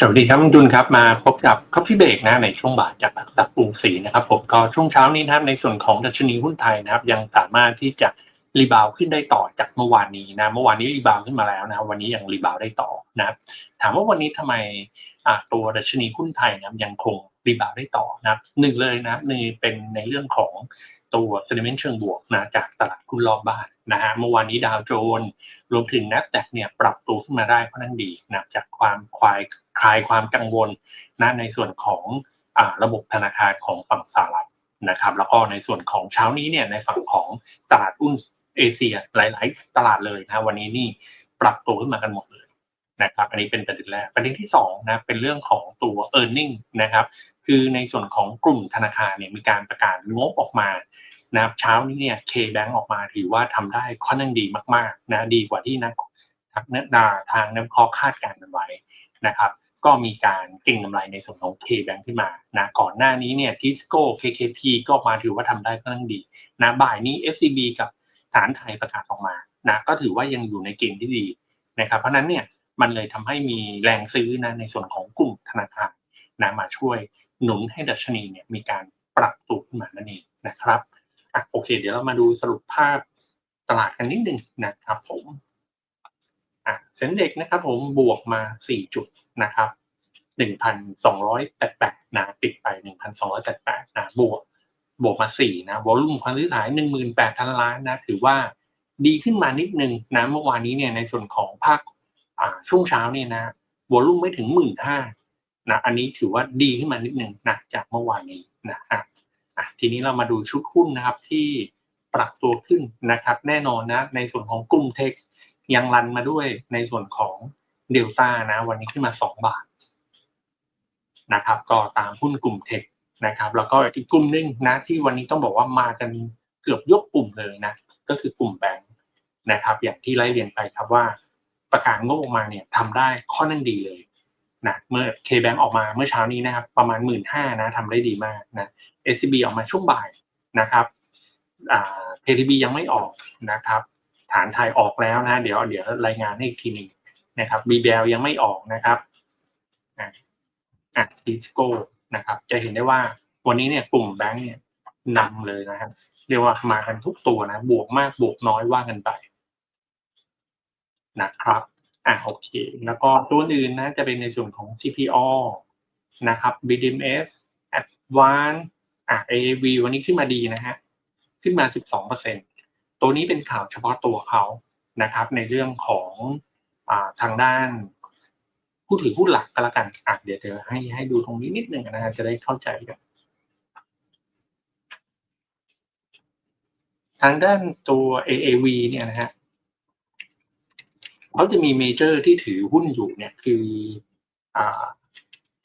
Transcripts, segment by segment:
สวัสดีครับคุณดุลครับมาพบกับค o พี่เบรกนะในช่วงบ่ายจากหลักทรัพย์กรุงศรีนะครับผมก็ช่วงเช้านี้นะครับในส่วนของดัชนีหุ้นไทยนะครับ ยังสามารถที่จะรีบาวขึ้นได้ต่อจากเมื่อวานนี้นะเมื่อวานนี้รีบาวขึ้นมาแล้วนะวันนี้ยังรีบาวได้ต่อนะครับถามว่าวันนี้ทำไมอ่าตัวดัชนีหุ้นไทยนะยังคงรีบาวได้ต่อนะครับหนึ่งเลยนะครับในเป็นในเรื่องของตัว sentiment เชิงบวกนะจากตลาดหุ้นรอบบ้าน นะฮะเมื่อวานนี้ดาวโจนส์รวมถึง NASDAQ เนี่ยปรับตัวขึ้นมาได้ค่อนข้างดีนะจากความคลายคลายความกังวลนะในส่วนของอระบบธนาคารของฝั่งสหรัฐนะครับ แล้วก็ในส่วนของเช้านี้เนี่ยในฝั่งของตลาดหุ้นเอเชียหลาย ๆ ตลาดเลยนะวันนี้นี่ปรับตัวขึ้นมากันหมดเลยนะครับอันนี้เป็นประเด็นแรกประเด็นที่สองนะเป็นเรื่องของตัว e a r n i n g นะครับคือในส่วนของกลุ่มธนาคารเนี่ยมีการประกาศงบออกมา นะครับเช้านี้เนี่ย K-Bank ออกมาถือว่าทำได้ค่อนข้างดีมากๆนะดีกว่าที่นักทักนักดาทางนักคราะห์คาดการณ์กันไว้นะครับก็มีการเก็งกำไรในส่วนของ K-Bank ขึ้นมานะก่อนหน้านี้เนี่ย Tisco KKT ก็ออกมาถือว่าทำได้ค่อนข้างดีนะบ่ายนี้ SCB กับฐานไทยประกาศออกมานะก็ถือว่ายังอยู่ในเกณฑ์ที่ดีนะครับเพราะนั้นเนี่ยมันเลยทำให้มีแรงซื้อนะในส่วนของกลุ่มธนาคารนะมาช่วยหนุนให้ดัชนีเนี่ยมีการปรับตัวขึ้นมานั่นเองนะครับ อะโอเค เดี๋ยวเรามาดูสรุปภาพตลาดกันนิดนึงนะครับผมอะเซ็นเด็กนะครับผมบวกมา 4 จุดนะครับ1,288นะปิดไป 1,288นะบวกบวกมา 4 นะวอลุ่มความซื้อขาย 18,000 ล้านนะถือว่าดีขึ้นมานิดนึงนะเมื่อวานนี้เนี่ยในส่วนของภาคอ่าช่วงเช้าเนี่ยนะวอลุ่มไม่ถึง 15,000นะอันนี้ถือว่าดีขึ้นมานิดนึงนะจากเมื่อวานนี้นะฮะ อะทีนี้เรามาดูชุดหุ้นนะครับที่ปรับตัวขึ้นนะครับ แน่นอนนะในส่วนของกลุ่มเทคยังรันมาด้วยในส่วนของเดลต้านะ วันนี้ขึ้นมา 2 บาทนะครับก็ตามหุ้นกลุ่มเทคนะครับแล้วก็อีกกลุ่มนึงนะที่วันนี้ต้องบอกว่ามากันเกือบยกกลุ่มเลยนะก็คือกลุ่มแบงค์นะครับ อย่างที่ไล่เรียนไปครับว่าประกาศงบออกมาเนี่ยทำได้ค่อนข้างดีเลย นะเมื่อ K-Bank ออกมาเมื่อเช้านี้นะครับประมาณหมื่นห้านะทำได้ดีมากนะ SCB ออกมาช่วงบ่ายนะครับอ่า KTB ยังไม่ออกนะครับ ฐานไทยออกแล้วนะ เดี๋ยวเดี๋ยวรายงานให้อีกทีหนึ่งนะครับ BBL ยังไม่ออกนะครับอะอะ Cisco นะครับ จะเห็นได้ว่าวันนี้เนี่ยกลุ่มแบงก์เนี่ยนำเลยนะครับ เรียกว่ามากันทุกตัวนะ บวกมากบวกน้อยว่ากันไปนะครับ อะโอเค แล้วก็ตัวอื่นนะจะเป็นในส่วนของ CPO นะครับ BDMs Advance อะ AAV วันนี้ขึ้นมาดีนะฮะ ขึ้นมา 12%ตัวนี้เป็นข่าวเฉพาะตัวเขานะครับ ในเรื่องของอ่าทางด้าน ผู้ถือหุ้นหลักก็แล้วกันอะเดี๋ยวเดี๋ยวให้ให้ดูตรงนี้นิดนึงนะฮะจะได้เข้าใจกันทางด้านตัว AAV เนี่ยนะฮะ เขาจะมีเมเจอร์ที่ถือหุ้นอยู่เนี่ยคืออ่า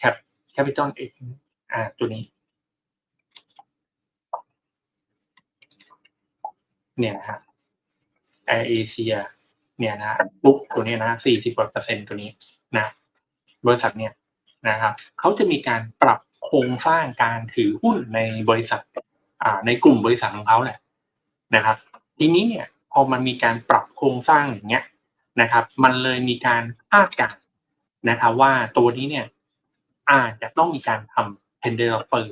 Cap Capital X อ่าตัวนี้ เนี่ยนะฮะแอร์เอเชียเนี่ยนะปุ๊บตัวนี้นะสี่สิบกว่าเปอร์เซ็นต์ตัวนี้นะบริษัทเนี่ยนะครับเขาจะมีการปรับโครงสร้างการถือหุ้นในบริษัทอ่าในกลุ่มบริษัทของเขาแหละนะครับ ทีนี้เนี่ยพอมันมีการปรับโครงสร้างอย่างเงี้ย นะครับ มันเลยมีการคาดการณ์นะครับว่าตัวนี้เนี่ยอาจจะต้องมีการทำ tender offer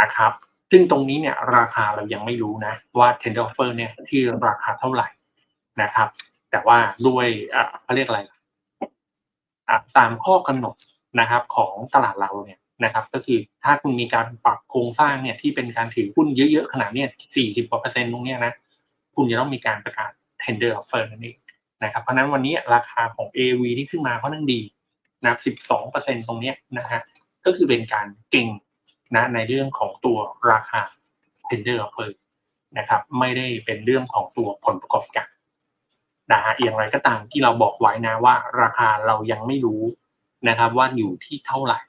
นะครับ ซึ่งตรงนี้เนี่ยราคาเรายังไม่รู้นะว่า tender offer เนี่ยที่ราคาเท่าไหร่นะครับ แต่ว่าด้วยเขาเรียกอะไรล่ะตามข้อกำหนดนะครับของตลาดเราเนี่ยนะครับ ก็คือถ้าคุณมีการปรับโครงสร้างเนี่ยที่เป็นการถือหุ้นเยอะๆขนาดเนี้ย40กว่าเปอร์เซ็นต์ตรงเนี้ยนะ คุณจะต้องมีการประกาศ tender offer นั่นเอง นะครับเพราะนั้นวันนี้ราคาของ AV ที่ขึ้นมาค่อนข้างดีนะครับ12เปอร์เซ็นต์ตรงนี้นะฮะก็คือเป็นการเก่งนะในเรื่องของตัวราคา tender offer นะครับไม่ได้เป็นเรื่องของตัวผลประกอบการนะฮะอย่างไรก็ตามที่เราบอกไว้นะว่าราคาเรายังไม่รู้นะครับว่าอยู่ที่เท่าไหร่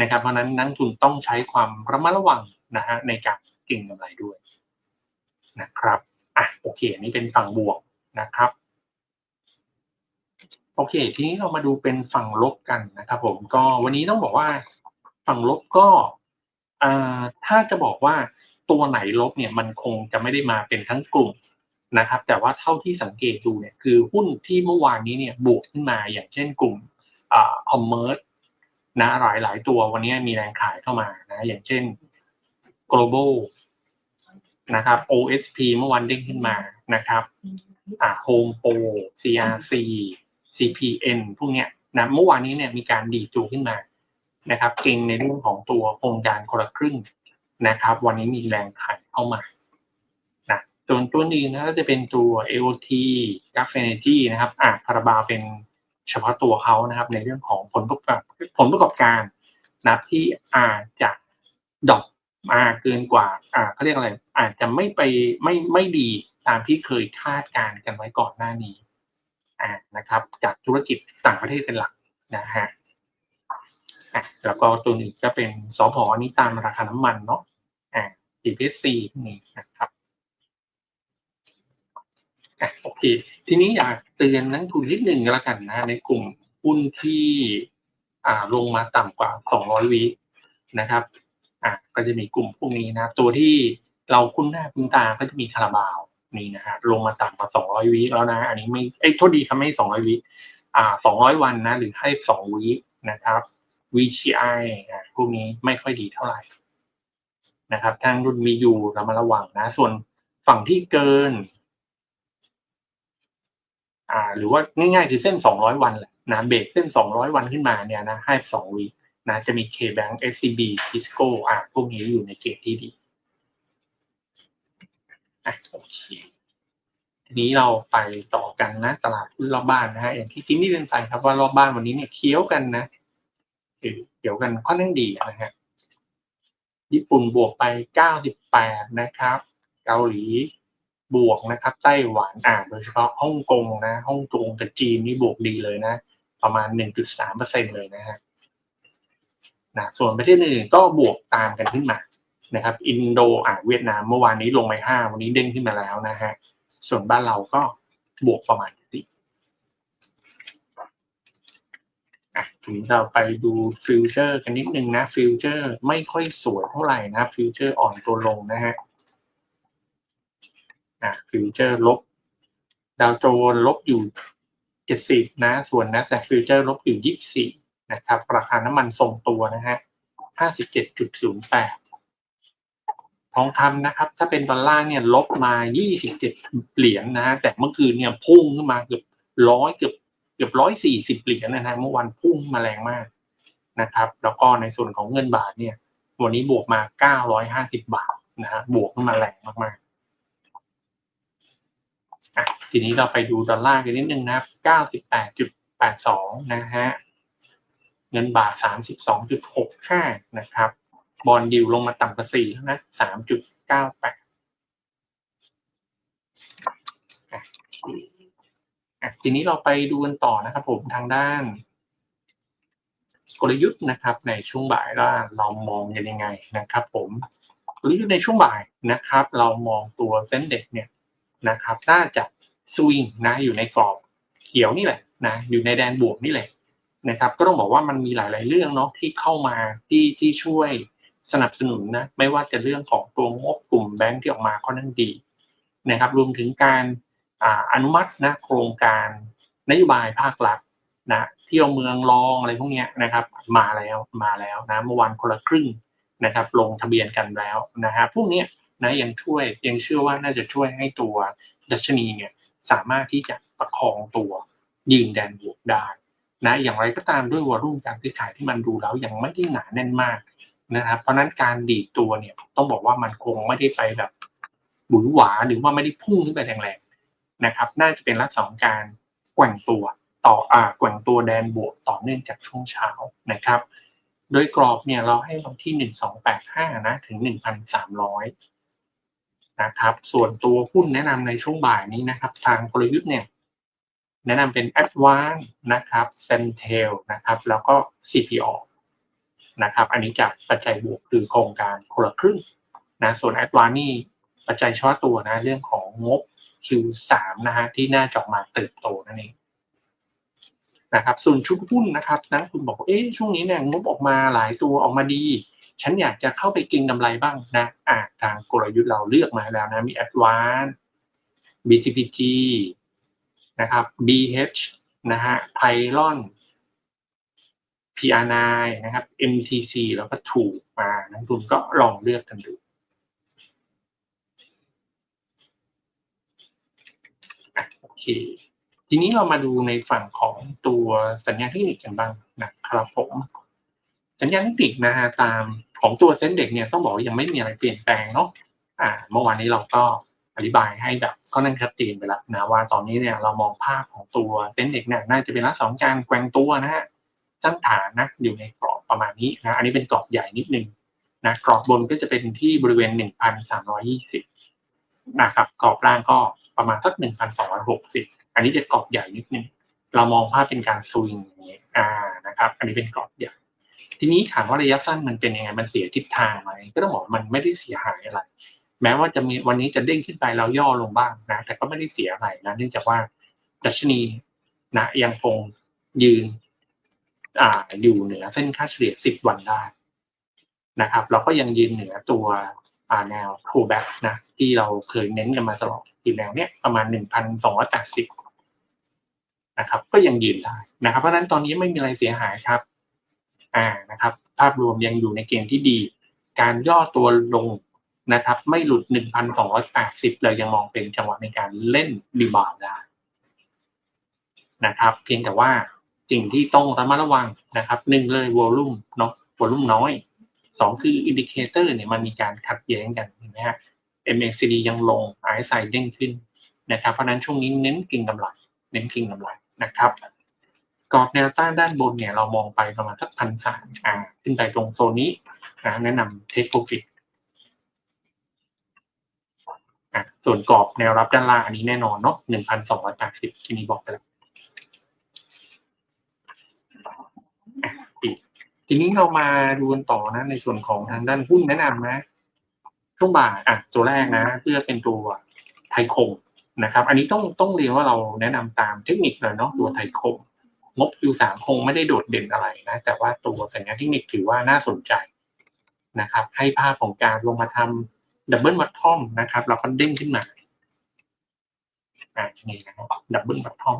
นะครับเพราะนั้นนักทุนต้องใช้ความระมัดระวังนะฮะในการเก็งกำไรด้วยนะครับอะโอเคอันนี้เป็นฝั่งบวกนะครับ โอเค ทีนี้เรามาดูเป็นฝั่งลบกันนะครับผมก็วันนี้ต้องบอกว่าฝั่งลบก็ถ้าจะบอกว่าตัวไหนลบเนี่ยมันคงจะไม่ได้มาเป็นทั้งกลุ่มนะครับ แต่ว่าเท่าที่สังเกตดูเนี่ยคือหุ้นที่เมื่อวานนี้เนี่ยบวกขึ้นมาอย่างเช่นกลุ่มอ่าคอมเมอร์สนะหลายหลายตัววันนี้มีแรงขายเข้ามานะอย่างเช่น global นะครับ OSP เมื่อวันเด้งขึ้นมานะครับอ่า Home Pro CRC CPN พวกเนี้ยนะเมื่อวานนี้เนี่ยมีการดีดตัวขึ้นมานะครับเก่งในเรื่องของตัวโครงการคนละครึ่งนะครับ วันนี้มีแรงขายเข้ามานะส่วนตัวนี้นะก็จะเป็นตัว AOT g a f e n e r g y นะครับอ่าคาราบาเป็นเฉพาะตัวเขานะครับ ในเรื่องของผลประกอบผลประกอบการนะที่อาจจะดรอปมาเกินกว่าอ่าเขาเรียกอะไร อาจจะไม่ไปไม่ไม่ดีตามที่เคยคาดการณ์กันไว้ก่อนหน้านี้ นะครับ จากธุรกิจต่างประเทศเป็นหลักนะฮะแล้วก็ตัวนี้ก็เป็นสพอนนี้ตามราคาน้ำมันเนาะอ่า GPC พวกนี้นะครับอะโอเคทีนี้อยากเตือนนักทุนนิดหนึ่งก็แล้วกันนะ ในกลุ่มหุ้นที่อ่าลงมาต่ำกว่า 200 วินะครับอะก็จะมีกลุ่มพวกนี้นะ ตัวที่เราคุ้นหน้าคุ้นตาก็จะมีคาราบาว นี่นะฮะลงมาต่ำกว่า200วิแล้วนะ อันนี้ไม่เอ้ยโทษดีครับไม่200วิอ่า200วันนะ หรือให้2วินะครับ VCI อะพวกนี้ไม่ค่อยดีเท่าไหร่นะครับทางรุ่นมีอยู่ระมัดระวังนะ ส่วนฝั่งที่เกินอ่าหรือว่าง่ายๆคือเส้น 200 วันแหละนะเบรกเส้น 200 วันขึ้นมาเนี่ยนะให้2วินะจะมี KBank SCB Tisco อ่าพวกนี้อยู่ในเกณฑ์ที่ดี อะโอเคทีนี้เราไปต่อกันนะ ตลาดหุ้นรอบบ้านนะฮะอย่างที่ทิ้งนี่เป็นใจครับว่ารอบบ้านวันนี้เนี่ยเคี้ยวกันนะเกี่ยวกันค่อนข้างดีนะฮะญี่ปุ่นบวกไป 98 นะครับ เกาหลีบวกนะครับ ไต้หวันอ่าโดยเฉพาะฮ่องกงนะฮ่องกงกับจีนนี่บวกดีเลยนะ ประมาณ 1.3%เลยนะฮะนะส่วนประเทศอื่นก็บวกตามกันขึ้นมา นะครับ อินโดอ่าเวียดนามเมื่อวานนี้ลงไป5วันนี้เด้งขึ้นมาแล้วนะฮะส่วนบ้านเราก็บวกประมาณ10อะทีนี้เราไปดูฟิวเจอร์กันนิดนึงนะฟิวเจอร์ไม่ค่อยสวยเท่าไหร่นะฟิวเจอร์อ่อนตัวลงนะฮะอะฟิวเจอร์ลบดาวโจนส์ลบอยู่70นะส่วน NASDAQ ฟิวเจอร์ลบอยู่24นะครับราคาน้ำมันทรงตัวนะฮะ57.08 ทองคำนะครับ ถ้าเป็นดอลลาร์เนี่ยลบมา 27 เหรียญนะฮะแต่เมื่อคืนเนี่ยพุ่งขึ้นมาเกือบร้อยเกือบเกือบร้อยสี่สิบเหรียญนะฮะเมื่อวันพุ่งมาแรงมากนะครับ แล้วก็ในส่วนของเงินบาทเนี่ย วันนี้บวกมา950บาทนะฮะบวกขึ้นมาแรงมากๆอะทีนี้เราไปดูดอลลาร์กันนิดนึงนะครับ98.82นะฮะเงินบาท32.65นะครับ บอลดิวลงมาต่ำกว่า4แล้วนะ3.98อะอะทีนี้เราไปดูกันต่อนะครับผมทางด้าน กลยุทธ์นะครับ ในช่วงบ่ายว่าเรามองกันยังไงนะครับ ผมกลยุทธ์ในช่วงบ่ายนะครับ เรามองตัวเซ็นเด็กเนี่ยนะครับน่าจะสวิงนะอยู่ในกรอบเขียวนี่แหละนะอยู่ในแดนบวกนี่แหละนะครับ ก็ต้องบอกว่ามันมีหลาย ๆ เรื่องเนาะที่เข้ามาที่ที่ช่วย สนับสนุนนะไม่ว่าจะเรื่องของตัวงบกลุ่มแบงค์ที่ออกมาค่อนข้างดีนะครับรวมถึงการอนุมัตินะโครงการนโยบายภาครัฐนะเที่ยวเมืองรองอะไรพวกเนี้ยนะครับมาแล้วมาแล้วนะเมื่อวานคนละครึ่งนะครับลงทะเบียนกันแล้วนะฮะพวกเนี้ยนะยังช่วยยังเชื่อว่าน่าจะช่วยให้ตัวดัชนีเนี่ยสามารถที่จะประคองตัวยืนแดนบวกได้นะอย่างไรก็ตามด้วยวอลุ่มการซื้อขายที่มันดูแล้วยังไม่ได้หนาแน่นมาก นะครับ เพราะนั้นการดีดตัวเนี่ยต้องบอกว่ามันคงไม่ได้ไปแบบหวือหวาหรือว่าไม่ได้พุ่งขึ้นไปแรงๆนะครับ น่าจะเป็นลักษณะของการแกว่งตัวต่ออ่าแกว่งตัวแดนบวกต่อเนื่องจากช่วงเช้านะครับ โดยกรอบเนี่ยเราให้วันที่หนึ่งสองแปดห้านะถึงหนึ่งพันสามร้อยนะครับ ส่วนตัวหุ้นแนะนำในช่วงบ่ายนี้นะครับ ทางกลยุทธ์เนี่ยแนะนำเป็น a d v a n c e นะครับ Centel นะครับ แล้วก็ CPO นะครับ อันนี้จากปัจจัยบวกคือโครงการคนละครึ่งนะส่วน a d v a n c e นี่ปัจจัยเฉพาะตัวนะเรื่องของงบ Q3 นะฮะที่น่าจะออกมาเติบโตนั่นเองนะครับส่วนชุดหุ้นนะครับนักคุณบอกเอ๊ะช่วงนี้เนี่ยงบออกมาหลายตัวออกมาดี ฉันอยากจะเข้าไปก็งกำไรบ้างนะอ่าทางกลยุทธ์เราเลือกมาแล้วนะมี Advance BCPG นะครับ BH นะฮะ Pylon PR9 นะครับ MTC แล้วก็ถูกมานักลงทุนก็ลองเลือกกันดูโอเค ทีนี้เรามาดูในฝั่งของตัวสัญญาณเทคนิคกันบ้างนะครับผม สัญญาณเทคนิคนะฮะตามของตัวเซ็นเด็กเนี่ยต้องบอกว่ายังไม่มีอะไรเปลี่ยนแปลงเนาะอ่า เมื่อวานนี้เราก็อธิบายให้แบบก็นั่งชัดเจนไปแล้วนะว่าตอนนี้เนี่ยเรามองภาพของตัวเซ็นเด็กเนี่ยน่าจะเป็นลักษณะของการแกว่งตัวนะฮะ ตั้งฐานนะอยู่ในกรอบประมาณนี้นะอันนี้เป็นกรอบใหญ่นิดนึงนะกรอบบนก็จะเป็นที่บริเวณ 1,320นะครับกรอบล่างก็ประมาณสัก1,260 อันนี้จะกรอบใหญ่นิดนึงเรามองภาพเป็นการสวิงอย่างนี้อ่านะครับ อันนี้เป็นกรอบใหญ่ทีนี้ถามว่าระยะสั้นมันเป็นยังไงมันเสียทิศทางไหมก็ต้องบอกมันไม่ได้เสียหายอะไร แม้ว่าจะมีวันนี้จะเด้งขึ้นไปเราย่อลงบ้างนะแต่ก็ไม่ได้เสียอะไรนะเนื่องจากว่าดัชนีนะยังคงยืน ออยู่เหนือเส้นค่าเฉลี่ย 10 วันได้นะครับ เราก็ยังยืนเหนือตัวแนว pullback นะที่เราเคยเน้นกันมาตลอดที่แนวเนี้ยประมาณ 1,280นะครับก็ยังยืนได้นะครับเพราะฉะนั้นตอนนี้ไม่มีอะไรเสียหายครับอ่านะครับ ภาพรวมยังอยู่ในเกณฑ์ที่ดี การย่อตัวลงนะครับ ไม่หลุด 1,280เรายังมองเป็นจังหวะในการเล่นรีบาวได้นะครับ เพียงแต่ว่า สิ่งที่ต้องระมัดระวังนะครับหนึ่งเลยวอลลุ่มเนาะวอลลุ่มน้อยสองคืออินดิเคเตอร์เนี่ยมันมีการขัดแย้งกันเห็นไหมฮะ MACD ยังลง RSI เด้งขึ้นนะครับเพราะนั้นช่วงนี้เน้นกิ่งกำไรเน้นกิ่งกำไรนะครับกรอบแนวต้านด้านบนเนี่ยเรามองไปประมาณสักพันสามอ่าขึ้นไปตรงโซนนี้นะแนะนำเทคโปรฟิตอะส่วนกรอบแนวรับด้านล่างอันนี้แน่นอนเนาะหนึ่งพันสองร้อยแปดสิบที่นี้บอกไปแล้ว ทีนี้เรามาดูกันต่อนะ ในส่วนของทางด้านหุ้นแนะนำนะ ช่วงบ่ายอะตัวแรกนะ เพื่อเป็นตัวไทยคงนะครับ อันนี้ต้องต้องเรียนว่าเราแนะนำตามเทคนิคเลยเนาะตัวไทยคงงบ Q3 คงไม่ได้โดดเด่นอะไรนะ แต่ว่าตัวสัญญาณเทคนิคถือว่าน่าสนใจนะครับ ให้ภาพของการลงมาทำดับเบิลบัตทอมนะครับ เราก็เด้งขึ้นมาอ่านี่นะครับดับเบิลบัตทอม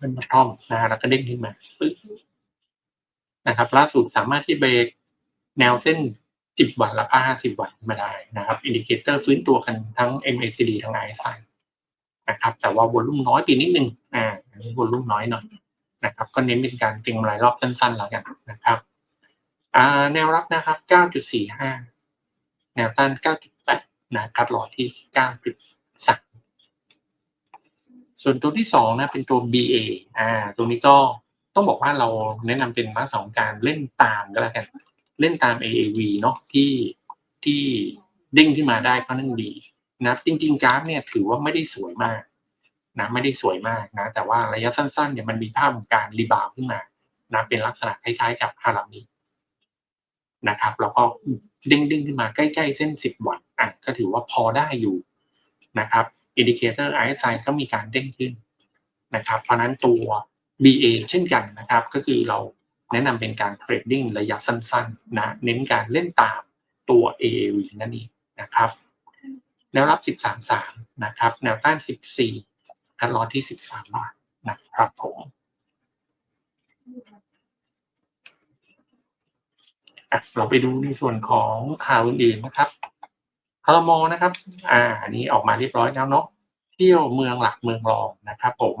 เป็นบัตทอมนะแล้วก็เด้งขึ้นมาปึ๊บนะครับล่าสุดสามารถที่เบรกแนวเส้น 10 วันและ50 วันมาได้นะครับอินดิเคเตอร์ฟื้นตัวกันทั้ง MACD ทั้ง RSI นะครับ แต่ว่าวอลุ่มน้อยปีนิดนึงอ่าอันนี้วอลุ่มน้อยหน่อยนะครับ ก็เน้นเป็นการเก็งกำไรรอบสั้นๆแล้วกันนะครับอ่าแนวรับนะครับ 9.45 แนวต้าน 9.8 นะคัดลอที่9.3 ส่วนตัวที่สองนะเป็นตัว BA อ่าตัวนี้ก็ต้องบอกว่าเราแนะนำเป็นมาสองการเล่นตามก็แล้วกัน เล่นตาม AAV เนาะที่ที่เด้งขึ้นมาได้ก็นั่นดีนะจริงๆกราฟเนี่ยถือว่าไม่ได้สวยมากนะไม่ได้สวยมากนะ แต่ว่าระยะสั้นๆเนี่ยมันมีภาพของการรีบาวขึ้นมานะเป็นลักษณะคล้ายๆกับฮารามินะครับแล้วก็เด้งๆขึ้นมาใกล้ๆเส้น 10 วันอะก็ถือว่าพอได้อยู่นะครับ อินดิเคเตอร์ RSI ก็มีการเด้งขึ้นนะครับ เพราะนั้นตัว BA เช่นกันนะครับ ก็คือเราแนะนำเป็นการเทรดดิ้งระยะสั้นๆนะเน้นการเล่นตามตัว AAV นั่นเองนะครับ แนวรับ 13.3 นะครับ แนวต้าน 14คันลอที่ 13 บาทนะครับผมเราไปดูในส่วนของข่าวอื่นๆนะครับ คารมอนะครับ อ่า อันนี้ออกมาเรียบร้อยแล้วเนาะ เที่ยวเมืองหลักเมืองรองนะครับ ผม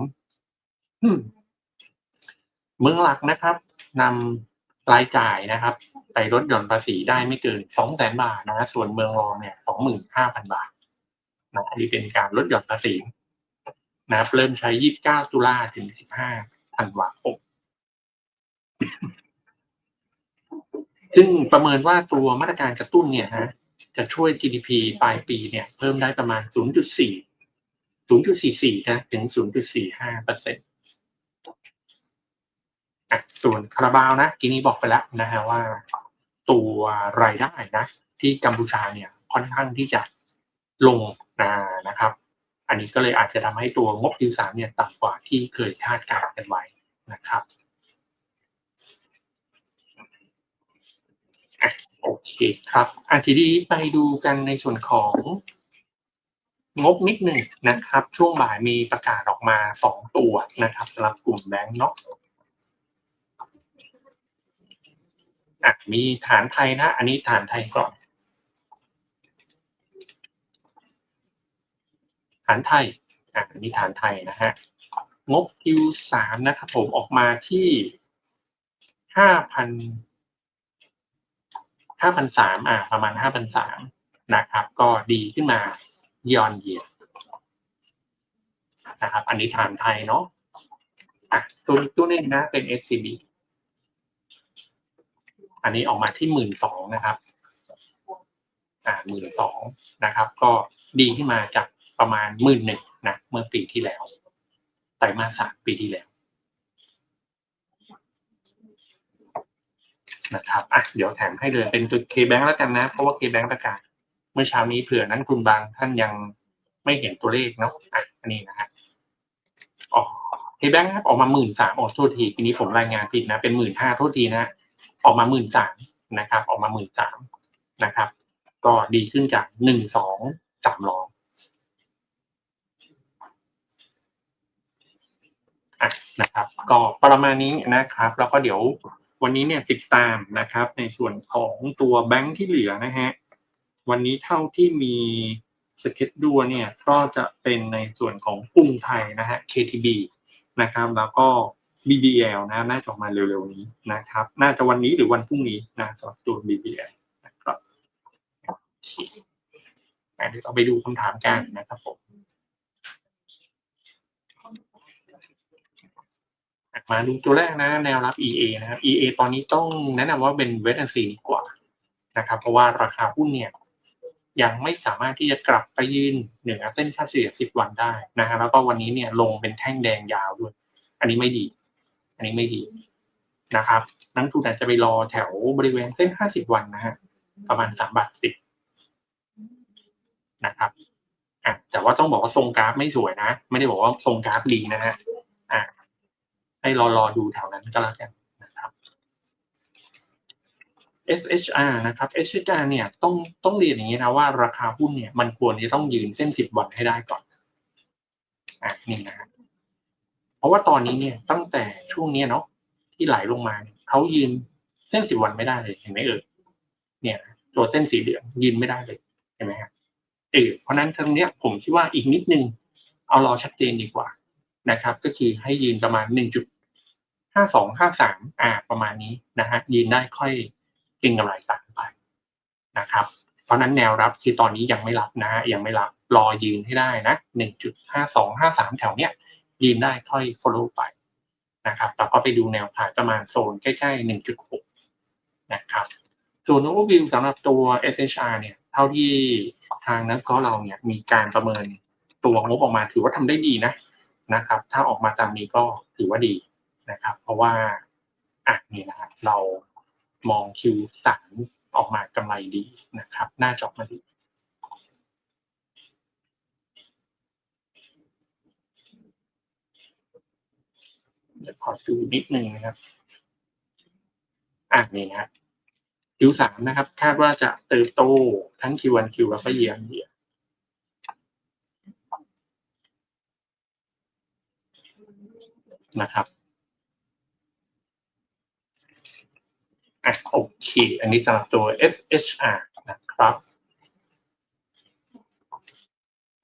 เมืองหลักนะครับนำรายจ่ายนะครับ ไปลดหย่อนภาษีได้ไม่เกินสองแสนบาทนะ ส่วนเมืองรองเนี่ยสองหมื่นห้าพันบาทนะอันนี้เป็นการลดหย่อนภาษีนะเริ่มใช้ยี่สิบเก้าตุลาถึงสิบห้าธันวาคมซึ่งประเมินว่าตัวมาตรการกระตุ้นเนี่ยฮะ จะช่วย GDP ปลายปีเนี่ยเพิ่มได้ประมาณ 0.4 0.44 นะถึง 0.45เปอร์เซ็นต์อะส่วนคาราบาวนะทีนี้บอกไปแล้วนะฮะว่า ตัวรายได้นะ ที่กัมพูชาเนี่ยค่อนข้างที่จะลงนานะครับ อันนี้ก็เลยอาจจะทำให้ตัวงบ Q3 เนี่ยต่ำกว่าที่เคยคาดการณ์กันไว้นะครับ โอเคครับอาทีนี้ไปดูกันในส่วนของงบนิดหนึ่งนะครับ ช่วงบ่ายมีประกาศออกมาสองตัวนะครับสำหรับกลุ่มแบงก์เนาะมีฐานไทยนะ อันนี้ฐานไทยก่อน ฐานไทยอะอันนี้ฐานไทยนะฮะงบ Q3 นะครับผมออกมาที่ห้าพัน ห้าพันสามอะประมาณห้าพันสามนะครับ ก็ดีขึ้นมาย้อนเยียนะครับ อันนี้ฐานไทยเนาะอะตัวอีกตัวนึงนะเป็น SCB อันนี้ออกมาที่หมื่นสองนะครับ อ่าหมื่นสองนะครับ ก็ดีขึ้นมาจากประมาณหมื่นหนึ่งนะเมื่อปีที่แล้วไตรมาสสามปีที่แล้ว นะครับอะเดี๋ยวแถมให้เลยเป็นตัว K-Bank แล้วกันนะ เพราะว่า K-Bank ประกาศเมื่อเช้านี้เผื่อนั้นคุณบางท่านยังไม่เห็นตัวเลขเนาะอะอันนี้นะฮะอ๋อ K-Bank ครับออกมาหมื่นสามออกโทษทีทีนี้ผมรายงานผิดนะเป็นหมื่นห้าโทษทีนะ ออกมาหมื่นสามนะครับ ออกมาหมื่นสามนะครับ ก็ดีขึ้นจากหนึ่งสองสามร้อยอะนะครับ ก็ประมาณนี้นะครับ แล้วก็เดี๋ยว วันนี้เนี่ยติดตามนะครับในส่วนของตัวแบงค์ที่เหลือนะฮะวันนี้เท่าที่มีสเก็ตดูเนี่ยก็จะเป็นในส่วนของกรุงไทยนะฮะ KTB นะครับแล้วก็ BBL นะน่าจะออกมาเร็วๆนี้นะครับ น่าจะวันนี้หรือวันพรุ่งนี้นะสำหรับตัว BBL นะครับโอเคอะเดี๋ยวเราไปดูคำถามกันนะครับผม มาดูตัวแรกนะแนวรับ EA นะครับ EA ตอนนี้ต้องแนะนำว่าเป็นเวทแอนซีดีกว่านะครับเพราะว่าราคาหุ้นเนี่ยยังไม่สามารถที่จะกลับไปยืนเหนือเส้นค่าเฉลี่ย10 วันได้นะฮะแล้วก็วันนี้เนี่ยลงเป็นแท่งแดงยาวด้วย อันนี้ไม่ดี อันนี้ไม่ดีนะครับ นักทุนอาจจะไปรอแถวบริเวณเส้น 50 วันนะฮะประมาณ3บาท10นะครับอะแต่ว่าต้องบอกว่าทรงกราฟไม่สวยนะ ไม่ได้บอกว่าทรงกราฟดีนะฮะอะ ให้รอรอดูแถวนั้นก็แล้วกันนะครับ SHR นะครับ SHR เนี่ยต้องต้องเรียนอย่างนี้นะว่าราคาหุ้นเนี่ยมันควรจะต้องยืนเส้นสิบวันให้ได้ก่อนอะนี่นะฮะเพราะว่าตอนนี้เนี่ยตั้งแต่ช่วงเนี้ยเนาะที่ไหลลงมาเนี่ยเขายืนเส้นสิบวันไม่ได้เลยเห็นไหมเอ่ยเนี่ยตัวเส้นสีเหลืองยืนไม่ได้เลยเห็นไหมฮะเออเพราะนั้นทั้งเนี้ยผมคิดว่าอีกนิดนึงเอารอชัดเจนดีกว่านะครับ ก็คือให้ยืนประมาณ ห้าสองห้าสามอ่าประมาณนี้นะฮะยืนได้ค่อยเก็งกำไรตามไปนะครับ เพราะนั้นแนวรับคือตอนนี้ยังไม่รับนะฮะยังไม่รับรอยืนให้ได้นะหนึ่งจุดห้าสองห้าสามแถวเนี้ยยืนได้ค่อย follow ไปนะครับแล้วก็ไปดูแนวขายประมาณโซนใกล้ๆหนึ่งจุดหกนะครับส่วน overview สำหรับตัว SHR เนี่ยเท่าที่ทางนักก็เราเนี่ยมีการประเมินตัวงบออกมาถือว่าทำได้ดีนะนะครับ ถ้าออกมาตามนี้ก็ถือว่าดี นะครับ เพราะว่าอะนี่นะครับเรามอง Q3 ออกมากำไรดีนะครับ หน้าจอมาดีเดี๋ยวขอดูนิดนึงนะครับอะนี่นะครับ Q3 นะครับ คาดว่าจะเติบโตทั้ง Q1 Q แล้วก็ year on year นะครับ อะโอเค อันนี้สำหรับตัว SHR นะครับ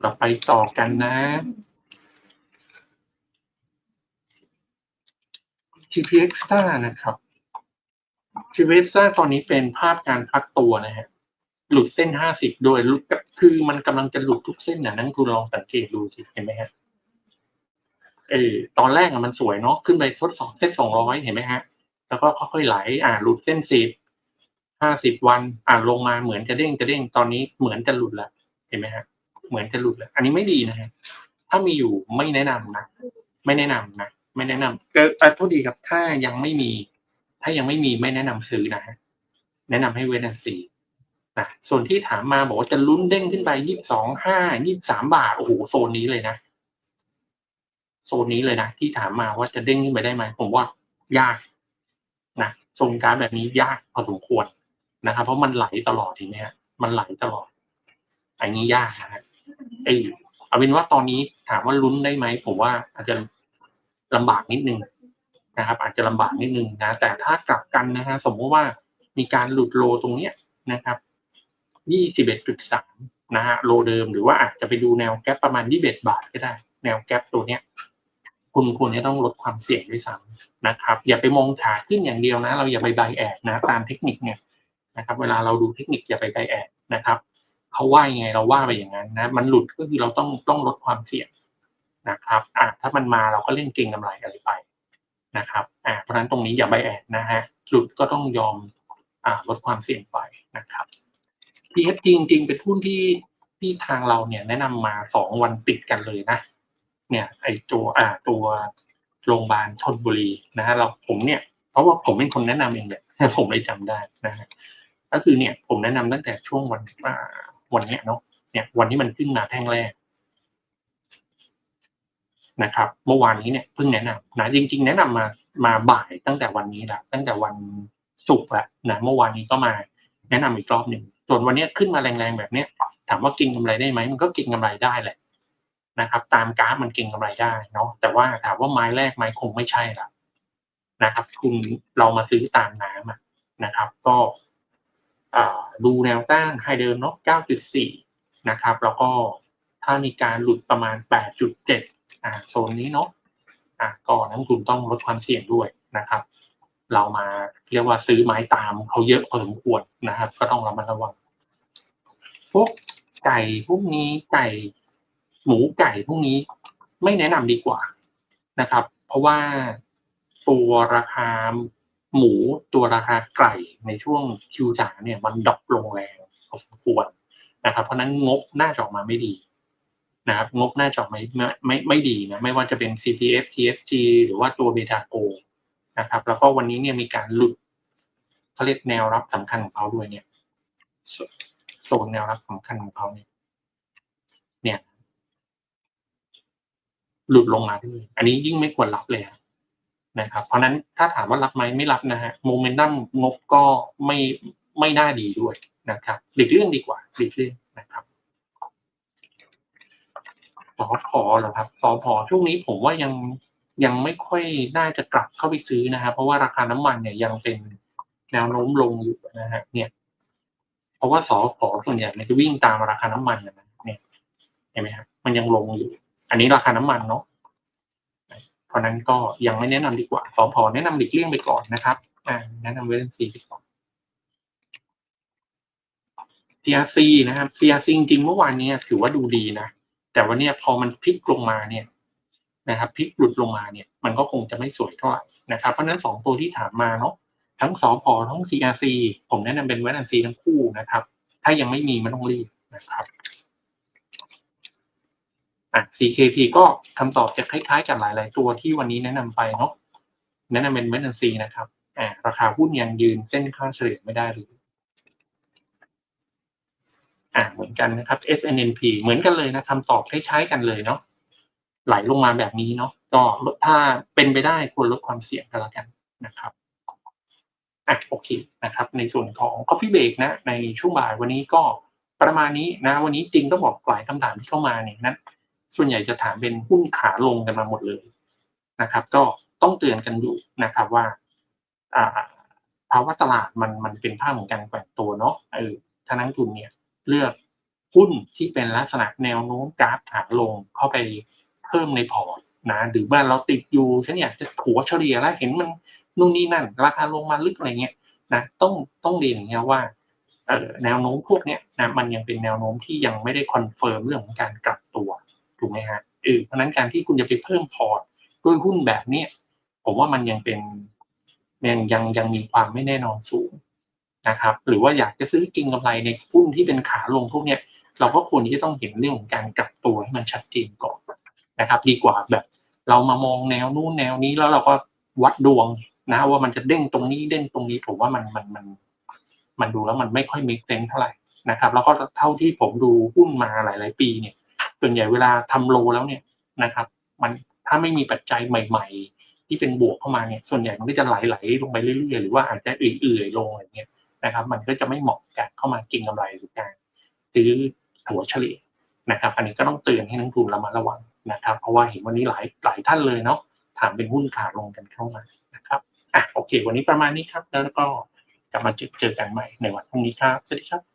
เราไปต่อกันนะ TPXA นะครับ TPXA ตอนนี้เป็นภาพการพักตัวนะฮะ หลุดเส้น 50โดยลุดคือมันกำลังจะหลุดทุกเส้นนะนั่งคุณลองสังเกตดูสิเห็นไหมฮะเออตอนแรกอะมันสวยเนาะขึ้นไปทดสอบเส้น200เห็นไหมฮะ แล้วก็ค่อยๆไหลอ่าหลุดเส้นสิบห้าสิบวัน อ่าลงมาเหมือนจะเด้งจะเด้งตอนนี้เหมือนจะหลุดแล้วเห็นไหมฮะเหมือนจะหลุดแล้ว อันนี้ไม่ดีนะฮะถ้ามีอยู่ไม่แนะนำนะไม่แนะนำนะไม่แนะนำก็อะโทษดีครับถ้ายังไม่มี ถ้ายังไม่มีไม่แนะนำซื้อนะฮะแนะนำให้เวนซีนะส่วนที่ถามมาบอกว่าจะลุ้นเด้งขึ้นไปยี่สิบสองห้ายี่บสามบาทโอ้โหโซนนี้เลยนะโซนนี้เลยนะที่ถามมาว่าจะเด้งขึ้นไปได้ไหมผมว่ายาก นะทรงการแบบนี้ยากพอสมควรนะครับเพราะมันไหลตลอดเห็นไหมฮะมันไหลตลอดอันนี้ยากนะฮะไอเอาเป็นว่าตอนนี้ถามว่าลุ้นได้ไหมผมว่าอาจจะลำบากนิดนึงนะครับ อาจจะลำบากนิดนึงนะ แต่ถ้ากลับกันนะฮะสมมติว่ามีการหลุดโลตรงเนี้ยนะครับยี่สิบเอ็ดจุดสามนะฮะโลเดิมหรือว่าอาจจะไปดูแนวแกปประมาณยี่สิบเอ็ดบาทก็ได้ แนวแกปตัวเนี้ย คุณควรจะต้องลดความเสี่ยงด้วยซ้ำ นะครับ อย่าไปมองขาขึ้นอย่างเดียวนะ เราอย่าไปไบแอดนะ ตามเทคนิคเนี่ยนะครับ เวลาเราดูเทคนิคอย่าไปไบแอดนะครับเขาว่ายังไงเราว่าไปอย่างนั้นนะ มันหลุดก็คือเราต้องต้องลดความเสี่ยงนะครับอ่าถ้ามันมาเราก็เล่นเก่งกำไรอะไรไปนะครับอ่าเพราะฉะนั้นตรงนี้อย่าไบแอดนะฮะหลุดก็ต้องยอมอ่าลดความเสี่ยงไปนะครับ PFG จริงๆเป็นหุ้นที่ที่ทางเราเนี่ยแนะนำมาสองวันติดกันเลยนะ เนี่ยไอตัวอ่าตัว โรงพยาบาลชนบุรีนะฮะเราผมเนี่ยเพราะว่าผมเป็นคนแนะนำเองแหละผมเลยจำได้นะฮะก็คือเนี่ยผมแนะนำตั้งแต่ช่วงวันวันเนี้ยเนาะเนี่ย วันที่มันขึ้นมาแท่งแรกนะครับ เมื่อวานนี้เนี่ยเพิ่งแนะนำนะจริง ๆ แนะนำมามาบ่ายตั้งแต่วันนี้ละตั้งแต่วันศุกร์ละนะเมื่อวานนี้ก็มาแนะนำอีกรอบหนึ่งส่วนวันนี้ขึ้นมาแรงๆแบบเนี้ยถามว่ากินกำไรได้ไหมมันก็กินกำไรได้แหละ นะครับตามกราฟมันเกินกำไรได้เนาะแต่ว่าถามว่าไม้แรกไม้คงไม่ใช่ละนะครับ คุณเรามาซื้อตามน้ำนะครับ ก็ดูแนวต้านไฮเดิมเนาะ9.4 นะครับ แล้วก็ถ้ามีการหลุดประมาณ 8.7อ่าโซนนี้เนาะอ่าก็นักทุนต้องลดความเสี่ยงด้วยนะครับ เรามาเรียกว่าซื้อไม้ตามเขาเยอะพอสมควรนะครับ ก็ต้องระมัดระวังพวกไก่พวกนี้ไก่ หมูไก่พวกนี้ไม่แนะนำดีกว่านะครับ เพราะว่าตัวราคาหมูตัวราคาไก่ในช่วงคิวจาเนี่ยมันดรอปลงแรงพอสมควรนะครับเพราะนั้นงบน่าจะออกมาไม่ดีนะครับงบน่าจะออกมาไม่ไม่ไม่ดีนะไม่ว่าจะเป็น CTF TFG หรือว่าตัวเบตาโกนะครับ แล้วก็วันนี้เนี่ยมีการหลุดเขาเรียกแนวรับสำคัญของเขาด้วยเนี่ยโซนแนวรับสำคัญของเขาเนี่ย หลุดลงมาด้วยอันนี้ยิ่งไม่ควรรับเลยนะครับ เพราะนั้นถ้าถามว่ารับไหมไม่รับนะฮะโมเมนตัมงบก็ไม่ไม่น่าดีด้วยนะครับหลีกเลี่ยงดีกว่าหลีกเลี่ยงนะครับสอพอเหรอครับสอพอช่วงนี้ผมว่ายังยังไม่ค่อยน่าจะกลับเข้าไปซื้อนะครับเพราะว่าราคาน้ำมันเนี่ยยังเป็นแนวโน้มลงอยู่นะฮะเนี่ย เพราะว่าสอพอส่วนใหญ่มันจะวิ่งตามราคาน้ำมันนะเนี่ยเห็นไหมครับมันยังลงอยู่ อันนี้ราคาน้ำมันเนาะเพราะนั้นก็ยังไม่แนะนำดีกว่าสอพอแนะนำหลีกเลี่ยงไปก่อนนะครับอ่าแนะนำเวทซีไปก่อน CRC นะครับ CRC จริงเมื่อวานนี้ถือว่าดูดีนะ แต่วันนี้พอมันพลิกลงมาเนี่ยนะครับพลิกหลุดลงมาเนี่ย มันก็คงจะไม่สวยเท่าไหร่นะครับเพราะนั้นสองตัวที่ถามมาเนาะทั้งสอพอทั้ง CRC ผมแนะนำเป็นเวทซีทั้งคู่นะครับ ถ้ายังไม่มีไม่ต้องรีบนะครับ อะ CKP ก็คำตอบจะคล้ายๆกับหลาย ๆ ตัวที่วันนี้แนะนำไปเนาะแนะนำเป็นเวทซีนะครับอ่าราคาหุ้นยังยืนเส้นค่าเฉลี่ยไม่ได้เลยอ่าเหมือนกันนะครับ SNNP เหมือนกันเลยนะคำตอบคล้ายๆกันเลยเนาะไหลลงมาแบบนี้เนาะก็ถ้าเป็นไปได้ควรลดความเสี่ยงกันแล้วกันนะครับอะโอเคนะครับ ในส่วนของ Coffee Break นะ ในช่วงบ่ายวันนี้ก็ประมาณนี้นะ วันนี้จริงต้องบอกหลายคำถามที่เข้ามาเนี่ยนั้น ส่วนใหญ่จะถามเป็นหุ้นขาลงกันมาหมดเลยนะครับ ก็ต้องเตือนกันอยู่นะครับว่าภาวะตลาดมันมันเป็นภาพของการแกว่งตัวเนาะเออถ้านักทุนเนี่ยเลือกหุ้นที่เป็นลักษณะแนวโน้มกราฟขาลงเข้าไปเพิ่มในพอร์ตนะหรือว่าเราติดอยู่ฉันอยากจะถัวเฉลี่ยแล้วเห็นมันนู่นนี่นั่น ราคาลงมาลึกอะไรเงี้ยนะต้องต้องเรียนอย่างเงี้ยว่าเออแนวโน้มพวกเนี้ยนะมันยังเป็นแนวโน้มที่ยังไม่ได้คอนเฟิร์มเรื่องของการกลับตัว ถูกไหมฮะเออเพราะนั้นการที่คุณจะไปเพิ่มพอร์ตด้วยหุ้นแบบเนี้ยผมว่ามันยังเป็นยังยังยังมีความไม่แน่นอนสูงนะครับ หรือว่าอยากจะซื้อกินกำไรในหุ้นที่เป็นขาลงพวกเนี้ยเราก็ควรที่จะต้องเห็นเรื่องของการกลับตัวให้มันชัดเจนก่อนนะครับ ดีกว่าแบบเรามามองแนวนู้นแนวนี้แล้วเราก็วัดดวงนะว่ามันจะเด้งตรงนี้เด้งตรงนี้ผมว่ามันมันมันมันดูแล้วมันไม่ค่อยมีเซนเท่าไหร่นะครับ แล้วก็เท่าที่ผมดูหุ้นมาหลาย ๆ ปีเนี่ย ส่วนใหญ่เวลาทำโลแล้วเนี่ยนะครับ มันถ้าไม่มีปัจจัยใหม่ ๆ ที่เป็นบวกเข้ามาเนี่ย ส่วนใหญ่มันก็จะไหลๆลงไปเรื่อยๆหรือว่าอาจจะเอื่อยๆลงอะไรเงี้ยนะครับ มันก็จะไม่เหมาะกับเข้ามากินกำไรหรือการซื้อถัวเฉลี่ยนะครับ อันนี้ก็ต้องเตือนให้นักลงทุนระมัดระวังนะครับ เพราะว่าเห็นวันนี้หลายหลายท่านเลยเนาะถามเป็นหุ้นขาลงกันเข้ามานะครับอะโอเค วันนี้ประมาณนี้ครับ แล้วก็กลับมาเจเจอกันใหม่ในวันพรุ่งนี้ครับสวัสดีครับ